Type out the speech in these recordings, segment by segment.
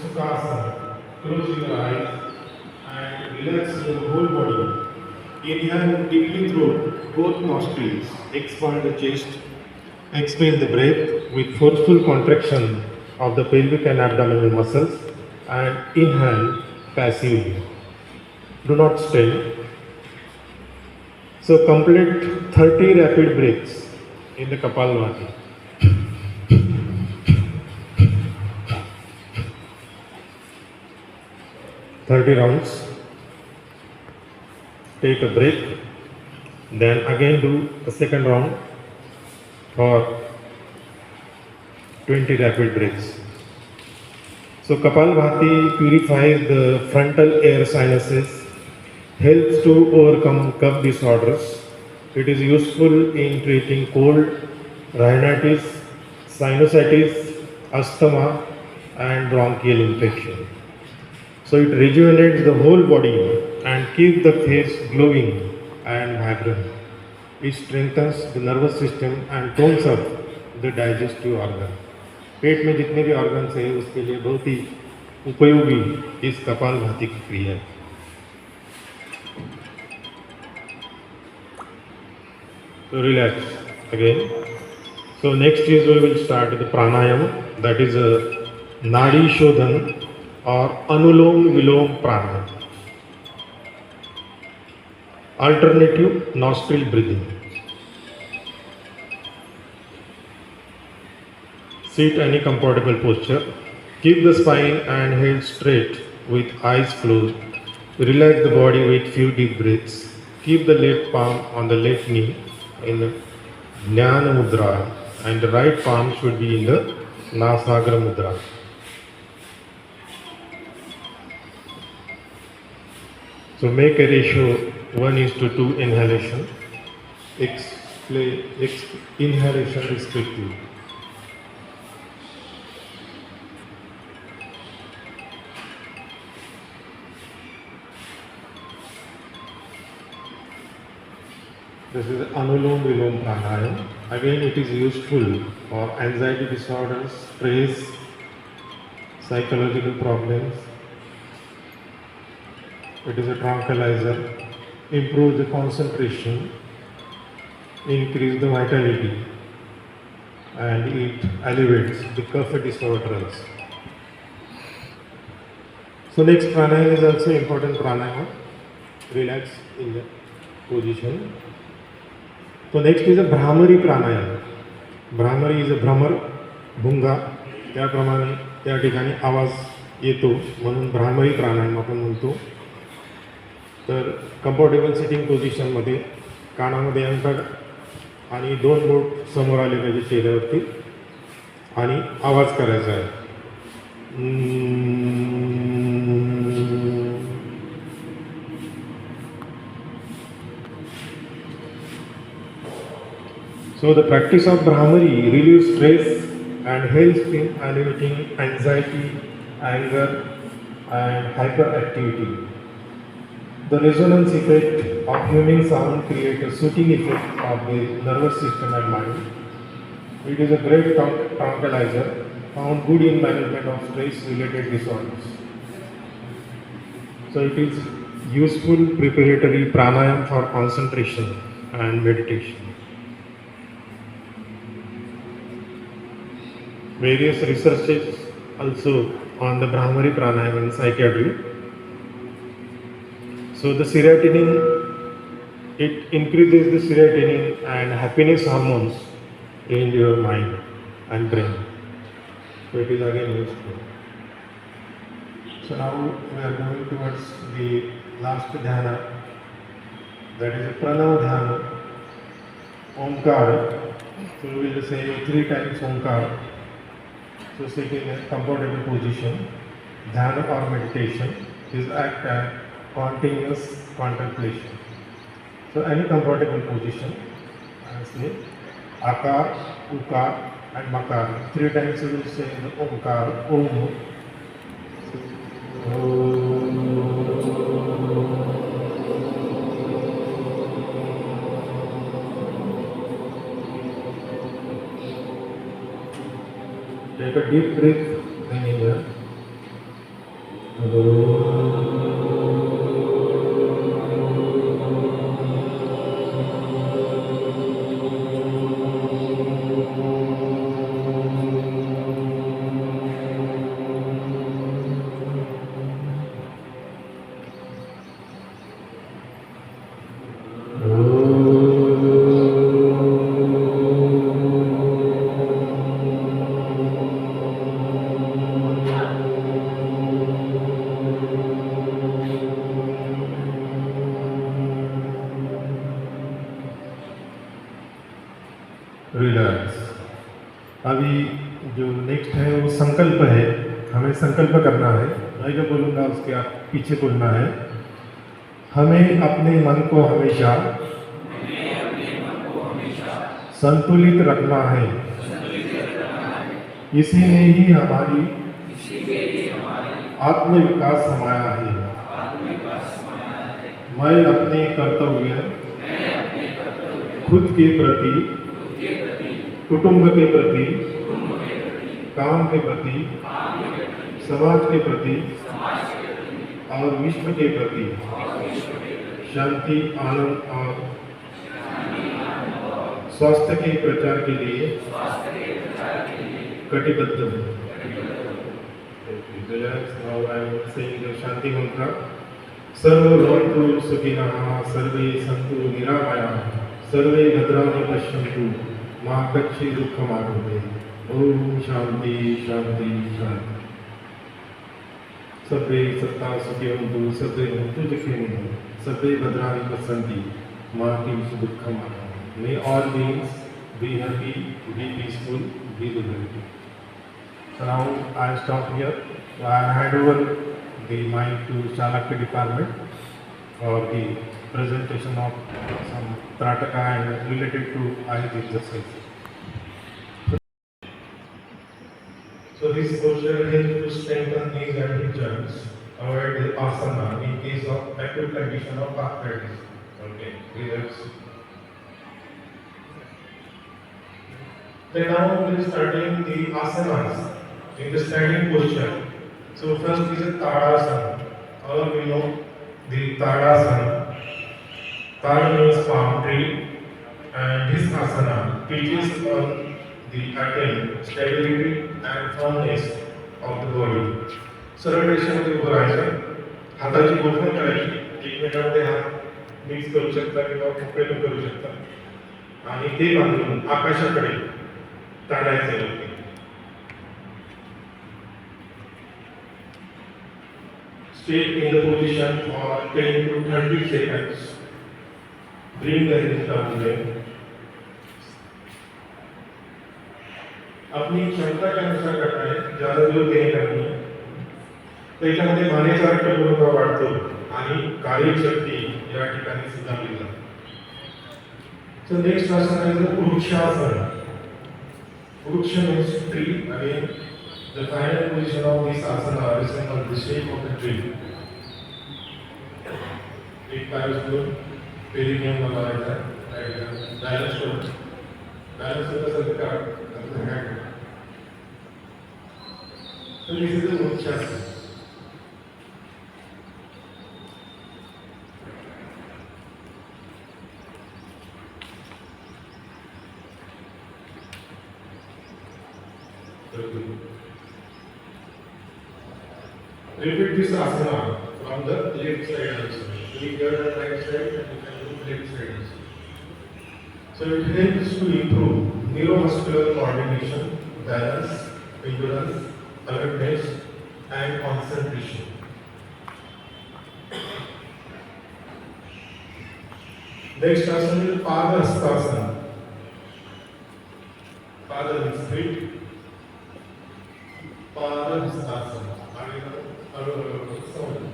Sukhasana. Close your eyes and relax your whole body. Inhale deeply through both nostrils. Expand the chest. Exhale the breath with forceful contraction of the pelvic and abdominal muscles and inhale passively. Do not strain. So complete 30 rapid breaths in the Kapalbhati. 30 rounds. Take a break. Then again do a second round for 20 rapid breaths. So Kapalbhati purifies the frontal air sinuses, helps to overcome cough disorders. It is useful in treating cold, rhinitis, sinusitis, asthma and bronchial infection. So it rejuvenates the whole body and keeps the face glowing and vibrant. It strengthens the nervous system and tones up the digestive organ. पेट में जितने भी organs हैं उसके लिए बहुत ही उपयोगी इस कपाल भाती की क्रिया है So relax again. So next is we will start the pranayama that is a nadi or anulom vilom pranayama. Alternative nostril breathing. Sit any comfortable posture. Keep the spine and head straight with eyes closed. Relax the body with few deep breaths. Keep the left palm on the left knee in the Jnana Mudra and the right palm should be in the Nasagra Mudra. So make a ratio 1 is to 2 inhalation, ex, inhalation respectively. This is Anulom Vilom Pranayam. Again, it is useful for anxiety disorders, stress, psychological problems. It is a tranquilizer, improves the concentration, increase the vitality, and it elevates the cough disorders. So next pranayama is also important pranayama. Relax in the position. So next is a Brahmari pranayama. Brahmari is a भ्रमर भुंगा त्याप्रमाणे त्या ठिकाणी आवाज़ येतो म्हणून भ्रामरी प्राणायाम आपण म्हणतो तर comfortable sitting पोझिशनमध्ये कानामध्ये अंतर आणि दोन बोट समोर आले पाहिजे चेहऱ्यावरती आणि आवाज करायचा आहे. So the practice of Bhramari relieve stress and health in alleviating anxiety अँगर and hyperactivity The resonance effect of humming sound creates a soothing effect of the nervous system and mind. It is a great tranquilizer found good in management of stress related disorders. So it is useful preparatory pranayam for concentration and meditation. Various researches also on the Brahmari pranayam in psychiatry. So the serotonin, it increases the serotonin and happiness hormones in your mind and brain. So it is again useful. So now we are going towards the last dhyana, that is a pranav dhyana, omkar. So we will say three times omkar. So sit in a comfortable position. Dhyana or meditation is act continuous contemplation. So any comfortable position, I say akar, ukar and makar. Three times you will say the omkar, om. Take a deep breath संकल्प करना है। मैं जो बोलूँगा, उसके आप पीछे बोलना है। हमें अपने मन को हमेशा संतुलित रखना है। इसी में ही हमारी आत्मविकास समाया है। मैं अपने कर्तव्य, खुद के प्रति, कुटुंब के प्रति, काम के प्रति समाज के प्रति और विश्व के प्रति शांति, आनंद और स्वास्थ्य के प्रचार के लिए कटिबद्ध हूँ Shanti mantra. सर्व भवन्तु सुखिनः, सर्वे सन्तु निरामयाः, सर्वे भद्राणि पश्यन्तु, मा कच्छि दुःखमागमे ॐ शान्ति शान्ति शान्ति सर्वे सत्ता सुखिनन्तु सर्वे भवन्तु सुखिनः सर्वे भद्राणि पश्यन्ति मा किञ्चित् दुःखमागमे May all beings be happy, be peaceful, be liberty. So now I stop here. So I hand over the mic to Chanakya department for the presentation of some Trataka and related to Ayurveda exercise. So this posture helps to strengthen knees and joints, avoid the asana in case of acute condition of arthritis. Okay, relax. Then now we are starting the asanas in the standing posture. So first is a Tadasana. All of you know the Tadasana. Tada means palm tree and this asana teaches on the attain stability and firmness of the body सरळ रेषेमध्ये उभं राहायचं. हाताची बोलणं करायची. एकमेकांमध्ये हात mix करू शकता किंवा मोकळे करू शकता. आणि ते बांधून आकाशाकडे ताणायचे वरती Stay in the position for 10 to 30 seconds. Bring the hands down there. अपनी क्षमता के अनुसार करना है, ज़्यादा दूर नहीं करनी है तो इतना मध्ये मानेचा अर्थ पूर्ण का वाढतो आणि कार्यशक्ती या ठिकाणी सुद्धा मिळतात तो नेक्स्ट आसन आहे तो वृक्षासन वृक्ष मीन्स ट्री आणि the final position of this asana are is in the shape of the tree एक काय असतो पेरिनियम वगैरे आहे डायरेक्ट डायरेक्ट सरकार Repeat this asana from the left side also. We get the right side and you can do left side also. So it helps to improve neuromuscular coordination, balance, endurance, alertness and concentration. Next asana is Padhastasana. Pada means feet. Padhastasana. I will, I I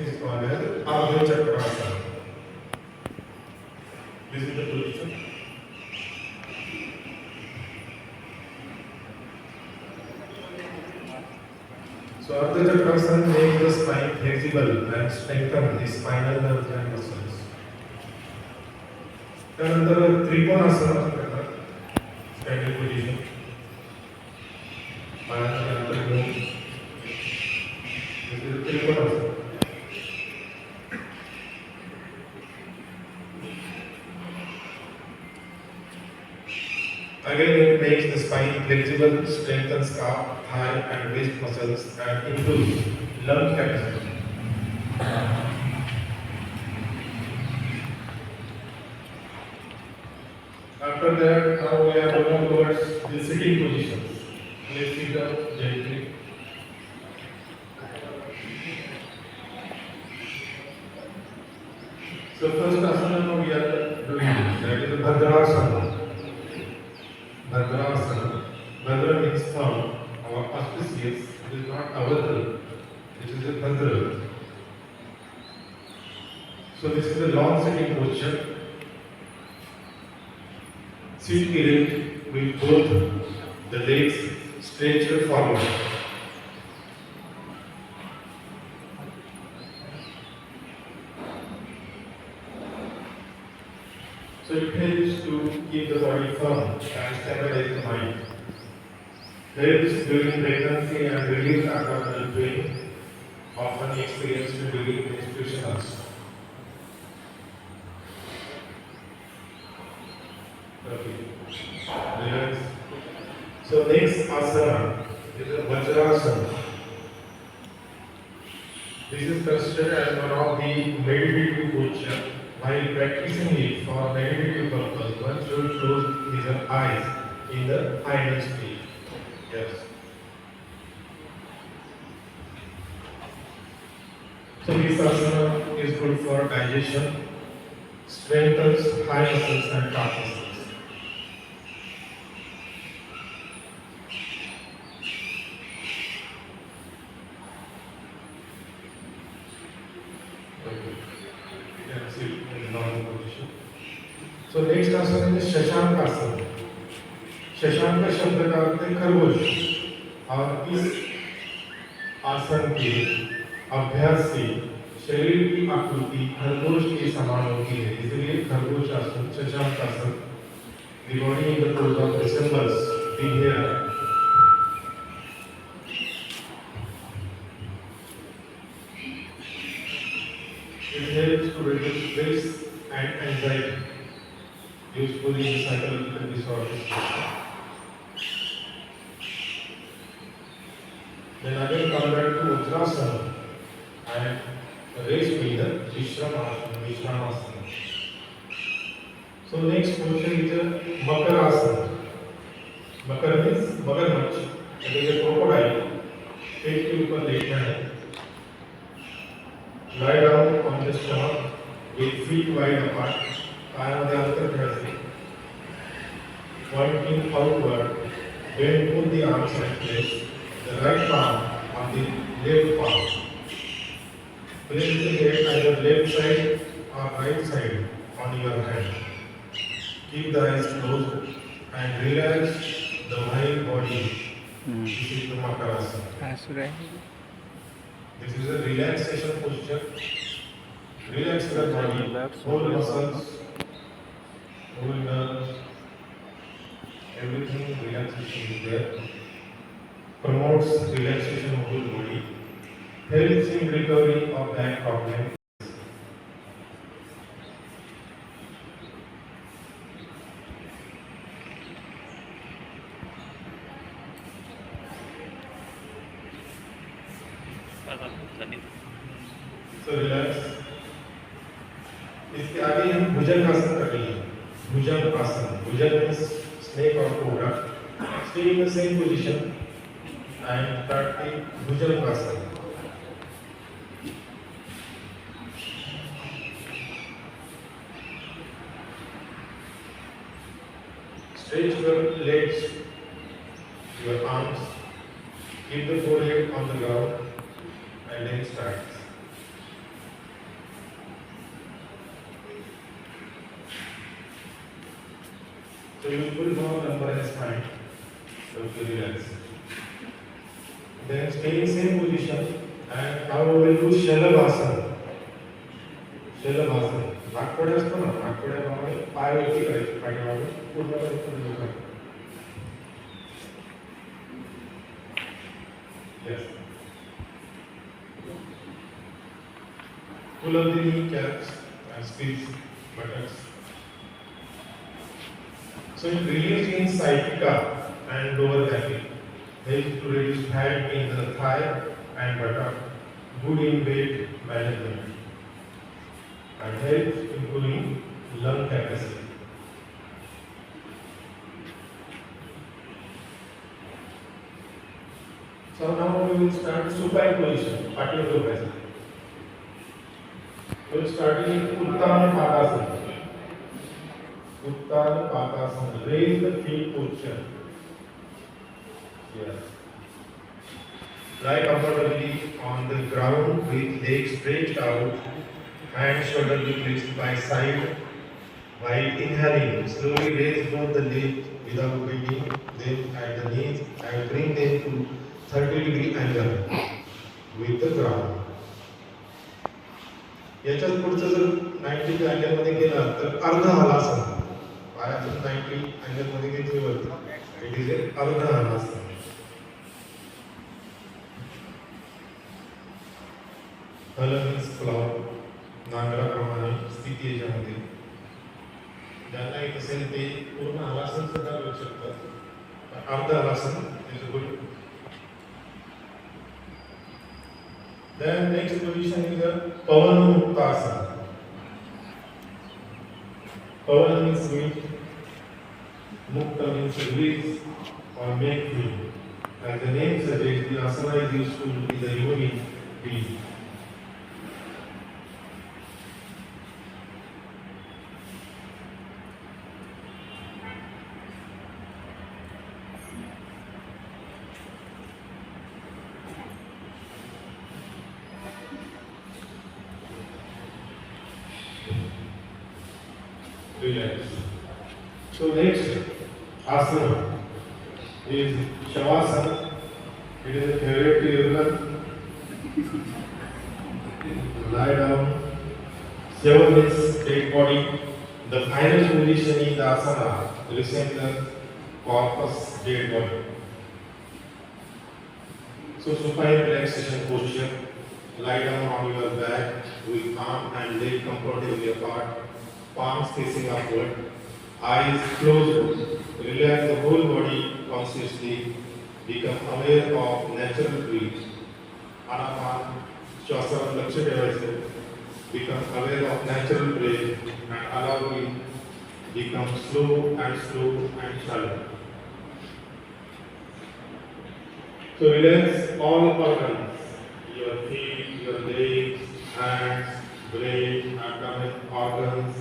తీసుకోలేదు ఆ రోజు చెప్పడం sir So after the person make the spine flexible and strengthen the spinal nerves and muscles. त्यानंतर trikonasana strengthens calf, thigh, and waist muscles, and improves lung capacity. After that, now we are going towards the sitting positions. Let's sit up gently. So first asana we are doing that is Bhadrasana. Bhadrasana. Bhadra means firm or auspicious. It is not avadra. It is a Bhadra. So this is a long sitting posture. Sit erect with both the legs stretched forward. So it helps to keep the body firm and stabilize the mind. Helps during pregnancy and relief abdominal pain, often experienced during menstruation also. Okay. Relax. So next asana is Vajrasana. This is considered as one of the meditative posture. While practicing it for meditative purpose, one should close his eyes in the idle state. Yes. So this asana is good for digestion, strengthens high muscles and calf शब्द का खरगोश। और इस आसन के अभ्यास से शरीर की आकृति खरगोश के समान होती है। इसलिए खरगोश आसन चचाप आसन दिवाली दिसंबर दिहेरा Useful in the. Then again come back to Vajrasana and raise in the Vishramasana. So next portion is Makarasana. The muscles, whole nerves, everything relaxation is there. Promotes relaxation of whole body. Helps in recovery of back problem. Sage Pull up the kneecaps and squeeze buttocks. So it relieves in sciatica and lower back. Pain. Helps to reduce fat in the thigh and buttock. Good in weight management. And helps improving lung capacity. Start supine position, party position. We will start in Uttan Padasana. Uttan Padasana. Raise the feet position. Yes. Lie comfortably on the ground with legs stretched out, hands shoulder placed by side. While inhaling, slowly raise both the legs without bending them at the knees and bring them to thirty degree angle with the ground. याच्यात पुढचं जर ninety अँगलमध्ये गेला तर अर्धा आला असा पायातून ninety अँगलमध्ये घेतली वरती इट इज ए अर्धा हला असा हलमीज नांगराप्रमाणे स्थिती याच्यामध्ये. ज्यांना एक असेल ते पूर्ण हलासन सुद्धा करू शकतात. अर्धा हलासन त्याचं Then next position is the Pavanamuktasana. Pavan means meat, Mukta means release or make free. As the name suggests, the asana is useful in the yogi field. Relax. So next asana is Shavasana. It is a favorite to. Lie down. Seven minutes, dead body. The final position the asana resembles corpus dead body. So supine relaxation posture. Lie down on your back with arm and leg comfortably apart palms facing upward, eyes closed, relax the whole body consciously, become aware of natural breath. Anapan, Shwasam, Lakshya Devasa, become aware of natural breath and allow it become slow and slow and shallow. So relax all organs, your feet, your legs, hands, brain, abdomen, organs,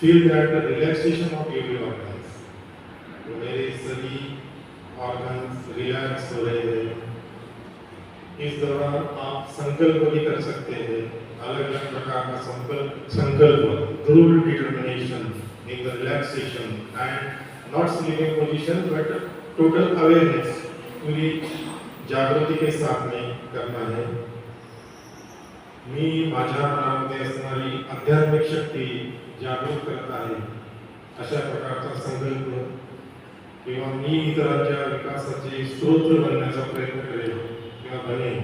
feel that the relaxation of every organs तो मेरे सभी organs, relax हो रहे हैं। इस दौरान आप संकल्प भी कर सकते हैं। अलग अलग प्रकार का संकल्प संकल्प ध्रुव determination in the relaxation and not sleeping position but total awareness पूरी जागृती के साथ में करना है। मी माझ्या मनामध्ये असणारी आध्यात्मिक शक्ती जागृत करत आहे. अशा प्रकारचा संकल्प किंवा मी इतरांच्या विकासाचे स्रोत बनण्याचा प्रयत्न करेन किंवा बनेन.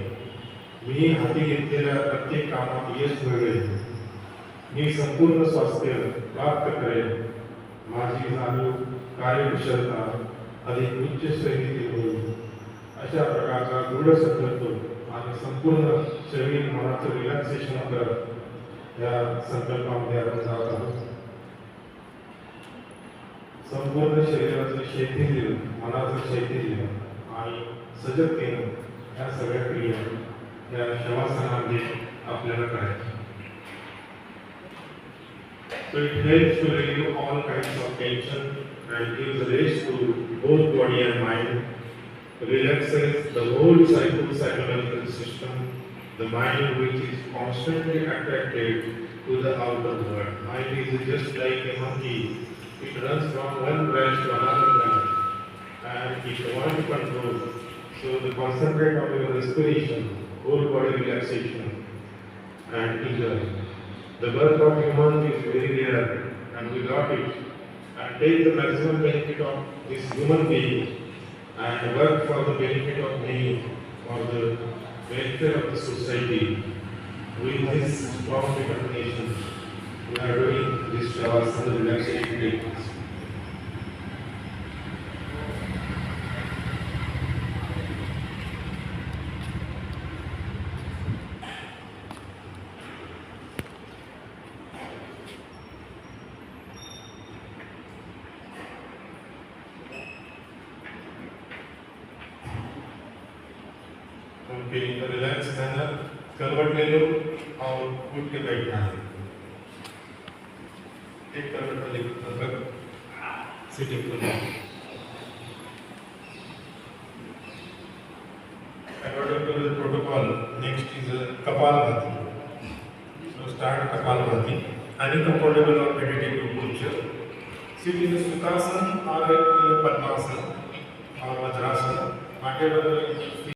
मी हाती घेतलेल्या प्रत्येक कामात यश मिळवेल मी संपूर्ण स्वास्थ्य प्राप्त करेन. माझी जाणीव कार्यकुशलता अधिक उच्च श्रेणीतील होईल. अशा प्रकारचा दृढ संकल्प आणि संपूर्ण शरीर मनाचं रिलॅक्सेशन करत या संकल्पामध्ये आपण जात आहोत संपूर्ण शरीराचं शैथिल्य मनाचं शैथिल्य आणि सजगतेनं या सगळ्या क्रिया या शवासनामध्ये आपल्याला करायच्या So it helps to relieve all kinds of tension and gives rest to both body and mind, relaxes the whole psychophysiological system, the mind which is constantly attracted to the outer world. Mind is just like a monkey. It runs from one branch to another branch and it wants control. So the concentrate on your respiration, whole body relaxation and enjoy. The birth of human is very rare and we got it and take the maximum benefit of this human being and work for the benefit of many, for the Better of the society. With this strong recognition, we are doing this task under the legislative ले लो और उठ के बैठना है एक करवट वाले लगभग sitting protocol, next is a Kapalabhati. So start Kapalabhati. Any comfortable or meditative posture. Sit in a Sukhasana or in a Padmasana or Vajrasana. Whatever